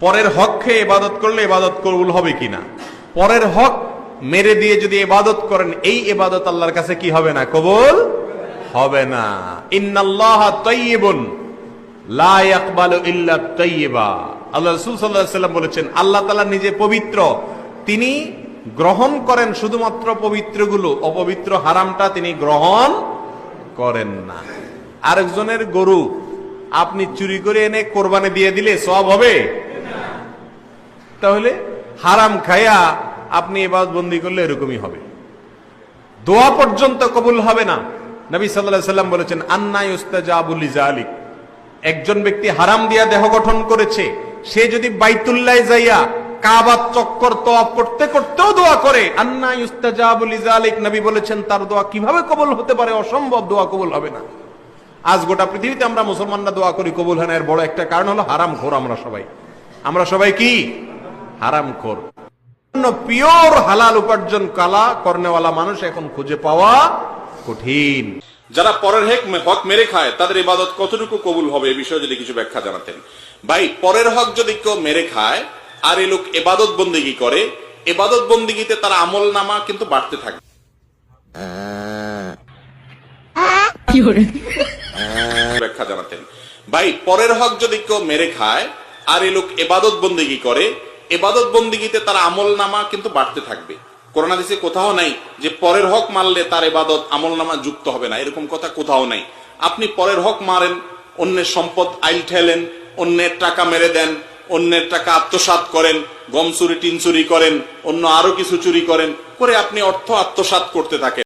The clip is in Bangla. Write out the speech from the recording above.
পরের হক খেয়ে ইবাদত করলে ইবাদত কবুল হবে কিনা? পরের হক মেরে দিয়ে যদি এবাদত করেন, এই এবাদত আল্লাহর কাছে কি হবে না? কবুল হবে না। ইন্নাল্লাহ তাইয়িবুন, লা ইয়াকবালু ইল্লা তাইয়িবা। আল্লাহ রাসূল সাল্লাল্লাহু আলাইহি সাল্লাম বলেছেন, আল্লাহ তাআলা নিজে পবিত্র। তিনি গ্রহণ করেন শুধুমাত্র পবিত্রগুলো, অপবিত্র হারামটা তিনি গ্রহণ করেন না। আরেকজনের গরু আপনি চুরি করে এনে কোরবানি দিয়ে দিলে সব হবে? তাহলে হারাম খায়া আপনি এবার বন্দি করলে এরকমই হবে। দোয়া পর্যন্ত কবুল হবে না। নবী সাল্লাম বলেছেন, আন্না ইউস্তাজাবুল একজন ব্যক্তি হারাম দিয়া দেহ গঠন করেছে, সে যদি বাইতুল্লাহ যাইয়া কাবা চক্কর তোয়াব করতে করতেও দোয়া করে, আন্না ইউস্তাজাবুল নবী বলেছেন, তার দোয়া কীভাবে কবুল হতে পারে? অসম্ভব, দোয়া কবুল হবে না। আজ গোটা পৃথিবীতে আমরা মুসলমানরা দোয়া করি, কবুল না। এর বড় একটা কারণ হলো হারাম খোর আমরা সবাই। আমরা সবাই কি? হারাম খোর। পিওর হালাল উপার্জন কালা কর্নেওয়ালা মানুষ এখন খুঁজে পাওয়া কঠিন। যারা পরের হেক হক মেরে খায় তাদের ইবাদত কতটুকু কবুল হবে এই বিষয়ে যদি কিছু ব্যাখ্যা জানাতেন। ভাই পরের হক যদি কেউ মেরে খায় আর এই লোক এবাদত বন্দিগি করে এবাদত বন্দিগিতে তার আমল নামা কিন্তু বাড়তে থাকে। ব্যাখ্যা জানাতেন। ভাই পরের হক যদি কেউ মেরে খায় আর এই লোক এবাদত বন্দিগি করে এবাদত বন্দিগিতে তার আমল নামা কিন্তু বাড়তে থাকবে। করোনা দেশে কোথাও নাই যে পরের হক মারলে তার এবাদত আমল নামা যুক্ত হবে না। এরকম কথা কোথাও নাই। আপনি পরের হক মারেন, অন্যের সম্পদ আইল ঠেলেন, অন্যের টাকা মেরে দেন, অন্যের টাকা আত্মসাৎ করেন, গম চুরি, টিন চুরি করেন, অন্য আরও কিছু চুরি করেন, করে আপনি অর্থ আত্মসাৎ করতে থাকেন।